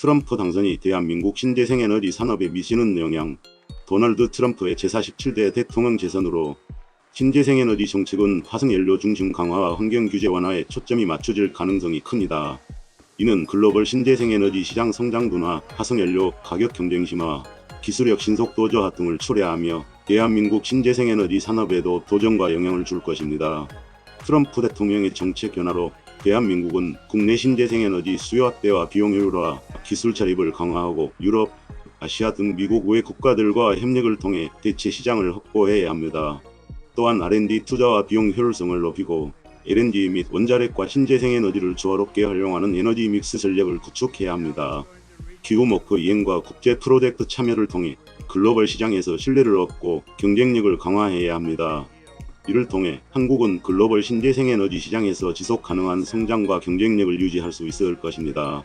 트럼프 당선이 대한민국 신재생 에너지 산업에 미치는 영향, 도널드 트럼프의 제47대 대통령 재선으로 신재생 에너지 정책은 화석연료 중심 강화와 환경 규제 완화에 초점이 맞춰질 가능성이 큽니다. 이는 글로벌 신재생 에너지 시장 성장 둔화, 화석연료 가격 경쟁 심화, 기술력 신속도 저하 등을 초래하며 대한민국 신재생 에너지 산업에도 도전과 영향을 줄 것입니다. 트럼프 대통령의 정책 변화로 대한민국은 국내 신재생 에너지 수요 확대와 비용 효율화, 기술 자립을 강화하고 유럽, 아시아 등 미국 외 국가들과 협력을 통해 대체 시장을 확보해야 합니다. 또한 R&D 투자와 비용 효율성을 높이고 LNG 및 원자력과 신재생 에너지를 조화롭게 활용하는 에너지 믹스 전략을 구축해야 합니다. 기후목표 이행과 국제 프로젝트 참여를 통해 글로벌 시장에서 신뢰를 얻고 경쟁력을 강화해야 합니다. 이를 통해 한국은 글로벌 신재생 에너지 시장에서 지속 가능한 성장과 경쟁력을 유지할 수 있을 것입니다.